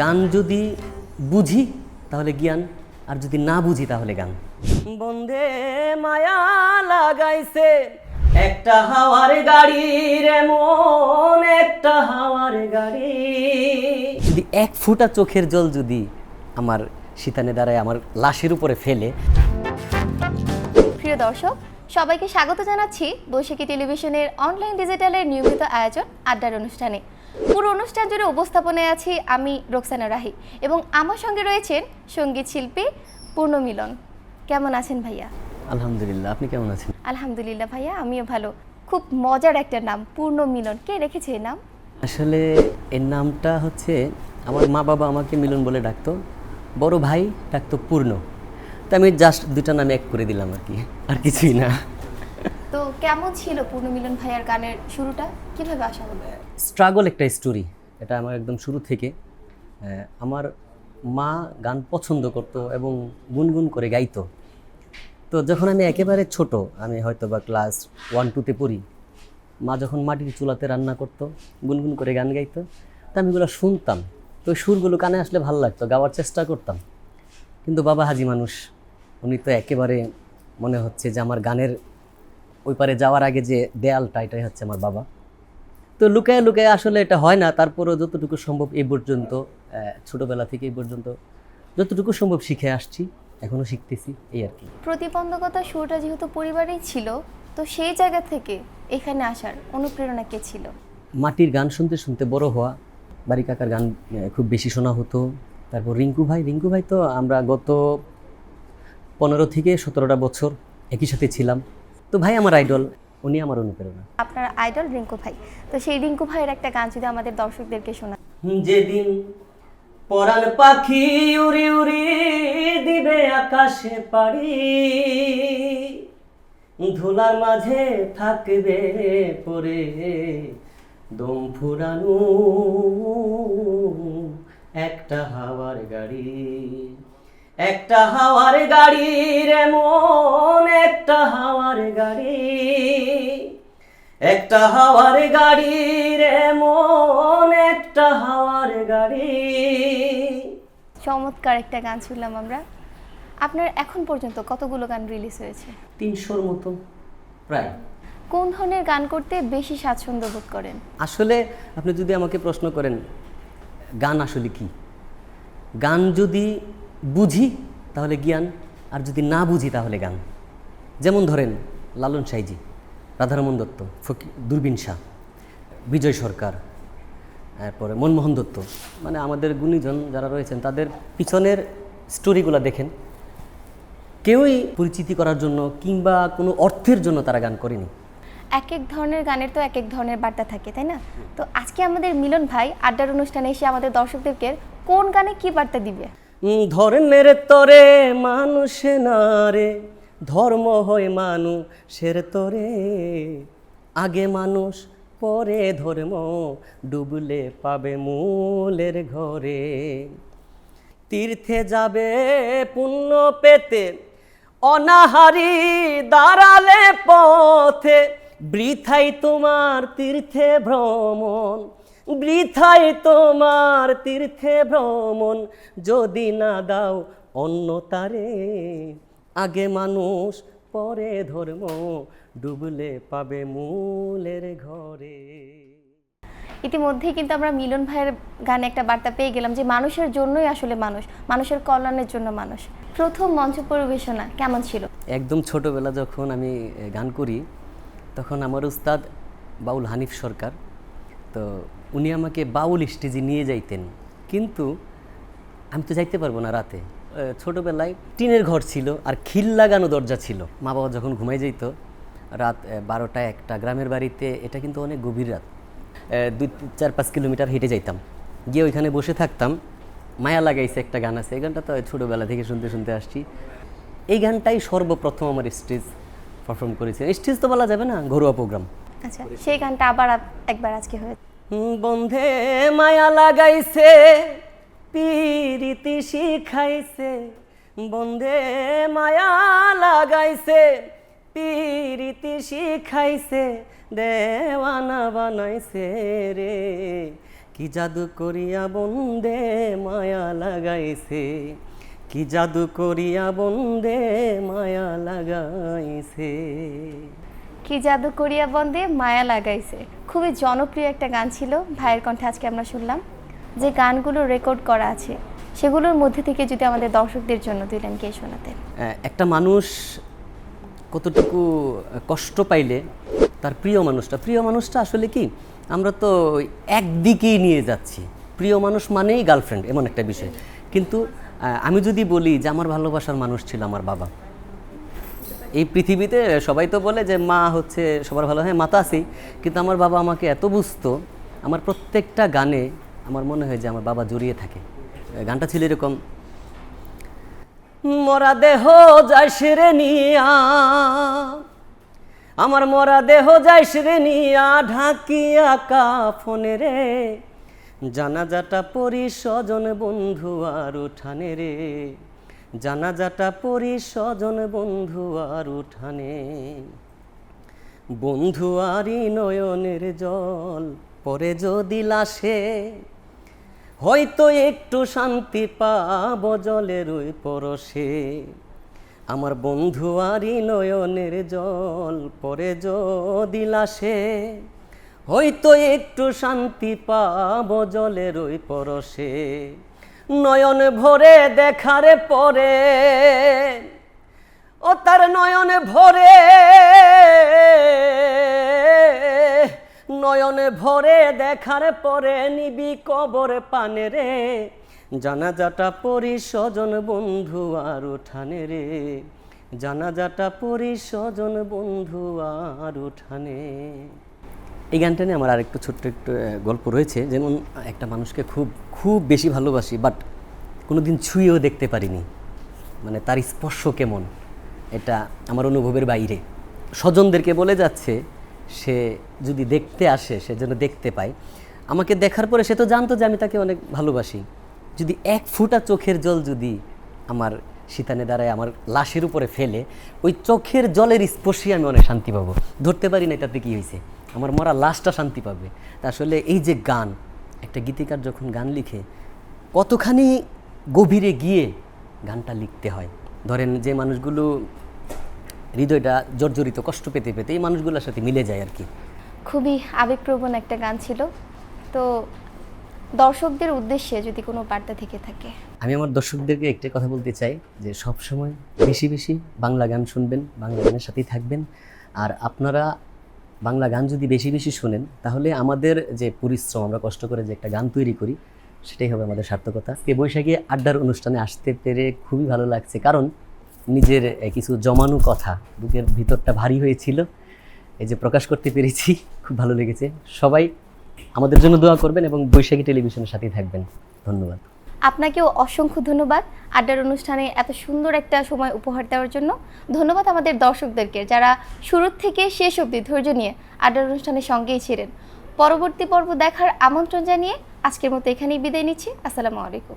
গান যদি বুঝি তাহলে জ্ঞান আর যদি না বুঝি তাহলে গান। বন্ধে মায়া লাগাইছে। একটা হাওয়ার গাড়ি রে মন একটা হাওয়ার গাড়ি। যদি এক ফুটা চোখের জল যদি আমার শীতানে দ্বারায় আমার লাশের উপরে ফেলে। প্রিয় দর্শক সবাইকে স্বাগত জানাচ্ছি বৈশাখী টেলিভিশনের অনলাইন ডিজিটালের নিয়মিত আয়োজন আড্ডার অনুষ্ঠানে। পুরো অনুষ্ঠান জুড়ে উপস্থাপনায় আছি আমি রোকসানা রাহি এবং আমার সঙ্গে রয়েছেন সংগীত শিল্পী পূর্ণ মিলন। কেমন আছেন ভাইয়া? আলহামদুলিল্লাহ আপনি কেমন আছেন? আলহামদুলিল্লাহ ভাইয়া আমিও ভালো। খুব মজার একটা নাম পূর্ণ মিলন। কে রেখেছে এই নাম? আসলে এর নামটা হচ্ছে আমার মা বাবা আমাকে মিলন বলে ডাকতো। বড় ভাই ডাকতো পূর্ণ। তো আমি জাস্ট দুটা নামে এক করে দিলাম আর কি আর কিছুই না। তো কেমন ছিল পূর্ণ মিলন ভাইয়ার গানের শুরুটা? কীভাবে আসা হলো? স্ট্রাগল একটা স্টোরি এটা আমার একদম শুরু থেকে। আমার মা গান পছন্দ করতো এবং গুনগুন করে গাইতো। তো যখন আমি একেবারে ছোট, আমি হয়তো বা ক্লাস ওয়ান টুতে পড়ি, মা যখন মাটির চুলাতে রান্না করতো, গুনগুন করে গান গাইতো, তো আমি এগুলো শুনতাম। তো সুরগুলো কানে আসলে ভালো লাগতো, গাওয়ার চেষ্টা করতাম। কিন্তু বাবা হাজি মানুষ, উনি তো একেবারে মনে হচ্ছে যে আমার গানের ওই পারে যাওয়ার আগে যে দেয়ালটা এটাই হচ্ছে আমার বাবা। তো লুকায় লুকায় আসলে এটা হয় না তারপরেও যতটুকু সম্ভব এই পর্যন্ত ছোটবেলা থেকে এই পর্যন্ত যতটুকু সম্ভব শিখে আসছি এখনও শিখতেছি এই আর কি। প্রতিবন্ধকতা শুরুটা যেহেতু পরিবারেই ছিল তো সেই জায়গা থেকে এখানে আসার অনুপ্রেরণা কে ছিল? মাটির গান শুনতে শুনতে বড় হওয়া বাড়ি কাকার গান খুব বেশি শোনা হতো। তারপর রিঙ্কু ভাই রিঙ্কু ভাই তো আমরা গত পনেরো থেকে সতেরোটা বছর একই সাথে ছিলাম। তো ভাই আমার আইডল উনি আমার অনুপ্রেরণা। আপনার আইডল রিঙ্কু ভাই। তো সেই রিঙ্কু ভাইয়ের একটা গান যদি আমাদের দর্শকদেরকে শোনা। যেদিন পরাণ পাখি উড়ি উড়ি দিবে আকাশে পাড়ি ধুলার মাঝে থাকবে পরে দম ফুরানো একটা হাওয়ার গাড়ি। একটা হাওয়ার গাড়ি রে মন একটা হাওয়ার গাড়ি একটা হাওয়ার গাড়ি রে মন একটা হাওয়ার গাড়ি। চমৎকার একটা গান শুনলাম আমরা। আপনার এখন পর্যন্ত কতগুলো গান রিলিজ হয়েছে? তিনশোর মতো প্রায়। কোন ধরনের গান করতে বেশি স্বাচ্ছন্দ্য বোধ করেন? আসলে আপনি যদি আমাকে প্রশ্ন করেন গান আসলে কি? গান যদি বুঝি তাহলে জ্ঞান আর যদি না বুঝি তাহলে গান। যেমন ধরেন লালন সাইজি রাধারমন দত্ত ফকি দূরবীন শাহ বিজয় সরকার তারপরে মনমোহন দত্ত। মানে আমাদের গুণীজন যারা রয়েছেন তাদের পিছনের স্টোরিগুলো দেখেন। কেউই পরিচিতি করার জন্য কিংবা কোনো অর্থের জন্য তারা গান করেনি। এক এক ধরনের গানের তো এক এক ধরনের বার্তা থাকে তাই না? তো আজকে আমাদের মিলন ভাই আড্ডার অনুষ্ঠানে এসে আমাদের দর্শকদেরকে কোন গানে কি বার্তা দিবে? উম, ধর্মের তরে মানুষে না রে ধর্ম হয় মানুষের তরে। আগে মানুষ পরে ধর্ম ডুবলে পাবে মূলের ঘরে। তীর্থে যাবে পুণ্য পেতে, অনাহারি দাঁড়ালে পথে। বৃথাই তোমার তীর্থে ভ্রমণ, বৃথাই তোমার তীর্থে ভ্রমণ। যদি না দাও অন্য তারে আগে মানুষ পরে ধর্ম ডুবলে পাবে মূলের ঘরে। ইতিমধ্যেই কিন্তু আমরা মিলন ভাইয়ের গানে একটা বার্তা পেয়ে গেলাম যে মানুষের জন্যই আসলে মানুষ মানুষের কল্যাণের জন্য মানুষ। প্রথম মঞ্চ পরিবেশনা কেমন ছিল? একদম ছোটবেলা যখন আমি গান করি তখন আমার উস্তাদ বাউল হানিফ সরকার তো উনি আমাকে বাউল স্টেজে নিয়ে যাইতেন। কিন্তু আমি তো যাইতে পারব না রাতে। ছোটবেলায় টিনের ঘর ছিল আর খিল লাগানো দরজা ছিল। মা বাবা যখন ঘুমাই যাইতো রাত বারোটা একটা গ্রামের বাড়িতে এটা কিন্তু অনেক গভীর রাত। দুই চার পাঁচ কিলোমিটার হেঁটে যাইতাম। গিয়ে ওইখানে বসে থাকতাম মায়া লাগাইছে একটা গান আছে এই গানটা তো ছোটোবেলা থেকে শুনতে শুনতে আসছি। এই গানটাই সর্বপ্রথম আমার স্টেজ পারফর্ম করেছে। স্টেজ তো বলা যাবে না ঘরোয়া প্রোগ্রাম। আচ্ছা সেই গানটা আবার একবার আজকে হয়েছে। বন্ধে মায়া লাগাইছে পিরিতি শিখাইছে বন্ধে মায়া লাগাইছে। পিরিতি শিখাইছে, দেওয়ানা বানাইছে রে। কি জাদু করিয়া বন্দে মায়া লাগাইছে, কি জাদু করিয়া বন্দে মায়া লাগাইছে। কি জাদু করিয়া বন্দে মায়া লাগাইছে। খুবই জনপ্রিয় একটা গান ছিল, ভাইয়ের কণ্ঠে আজকে আমরা শুনলাম। যে গানগুলো রেকর্ড করা আছে, সেগুলোর মধ্যে থেকে যদি আমাদের দর্শকদের জন্য দুই লাইন শোনাতেন? একটা মানুষ কতটুকু কষ্ট পাইলে তার প্রিয় মানুষটা প্রিয় মানুষটা আসলে কি? আমরা তো একদিকেই নিয়ে যাচ্ছি। প্রিয় মানুষ মানেই গার্লফ্রেন্ড এমন একটা বিষয়। কিন্তু আমি যদি বলি যে আমার ভালোবাসার মানুষ ছিল আমার বাবা। এই পৃথিবীতে সবাই তো বলে যে মা হচ্ছে সবার ভালো। হ্যাঁ মা তো আছেই। কিন্তু আমার বাবা আমাকে এত বুঝতো, আমার প্রত্যেকটা গানে আমার মনে হয় যে আমার বাবা জড়িয়ে থাকে। গানটা ছিল এরকম, মরা দেহ যায় সেরে নিয়া, আমার মরা দেহ যায় সেরে নিয়া, ঢাকিয়া কাফনে রে, জানাজাটা পরি স্বজন বন্ধু আর উঠানে রে, জানাজাটা পরি স্বজন বন্ধু আর উঠানে। বন্ধু আরি নয়নের জল, পরে যদি লাশে হয়তো একটু শান্তি পাব জলের ওই পরশে। আমার বন্ধু আরি নয়নের জল পরে যদি লাশে হয়তো একটু শান্তি পাব জলের ওই পরশে। নয়ন ভরে দেখারে পরে ও তার নয়ন ভরে নয়নে ভরে দেখার পরে নিবি কবর পানে রে। জানাজাটা পরি স্বজন বন্ধু আর উঠানে রে। জানাজাটা পরি স্বজন বন্ধু আর উঠানে। এই গানটা নিয়ে আমার আরেকটু ছোট্ট একটু গল্প রয়েছে। যেমন একটা মানুষকে খুব খুব বেশি ভালোবাসি, বাট কোনোদিন ছুঁয়েও দেখতে পারিনি। মানে তার স্পর্শ কেমন, এটা আমার অনুভবের বাইরে। স্বজনদেরকে বলে যাচ্ছে সে যদি দেখতে আসে, সে যেন দেখতে পায়। আমাকে দেখার পরে সে তো জানতো যে আমি তাকে অনেক ভালোবাসি। যদি এক ফুটা চোখের জল যদি আমার শীতানে দ্বারায় আমার লাশের উপরে ফেলে, ওই চোখের জলের স্পর্শে আমি অনেক শান্তি পাবো। ধরতে পারি না তাতে কী হয়েছে? আমার মরা লাশটা শান্তি পাবে। তা আসলে এই যে গান, একটা গীতিকার যখন গান লিখে, কতখানি গভীরে গিয়ে গানটা লিখতে হয়। ধরেন যে মানুষগুলো হৃদয়টা জর্জরিত কষ্ট পেতে পেতে এই মানুষগুলোর সাথে মিলে যায় আর কি। খুবই আবেগপ্রবণ একটা গান ছিল। তো দর্শকদের উদ্দেশ্যে যদি কোনো বার্তা থেকে থাকে। আমি আমার দর্শকদেরকে একটাই কথা বলতে চাই যে সব সময় বেশি বেশি বাংলা গান শুনবেন বাংলা গানের সাথেই থাকবেন। আর আপনারা বাংলা গান যদি বেশি বেশি শুনেন তাহলে আমাদের যে পরিশ্রম আমরা কষ্ট করে যে একটা গান তৈরি করি সেটাই হবে আমাদের সার্থকতা। এই বৈশাখী আড্ডার অনুষ্ঠানে আসতে পেরে খুবই ভালো লাগছে। কারণ নিজের কিছু জমানো কথা, বুকের ভিতরটা ভারী হয়েছিল। এই যে প্রকাশ করতে পেরেছি, খুব ভালো লেগেছে। সবাই আমাদের জন্য দোয়া করবেন এবং বৈশাখী টেলিভিশনের সাথেই থাকবেন। ধন্যবাদ। আপনাকেও অসংখ্য ধন্যবাদ আড্ডার অনুষ্ঠানে এত সুন্দর একটা সময় উপহার দেওয়ার জন্য। ধন্যবাদ আমাদের দর্শকদেরকে যারা শুরু থেকে শেষ অবধি ধৈর্য নিয়ে আড্ডার অনুষ্ঠানের সঙ্গেই ছিলেন। পরবর্তী পর্ব দেখার আমন্ত্রণ জানিয়ে আজকের মতো এখানেই বিদায় নিচ্ছি। আসসালামু আলাইকুম।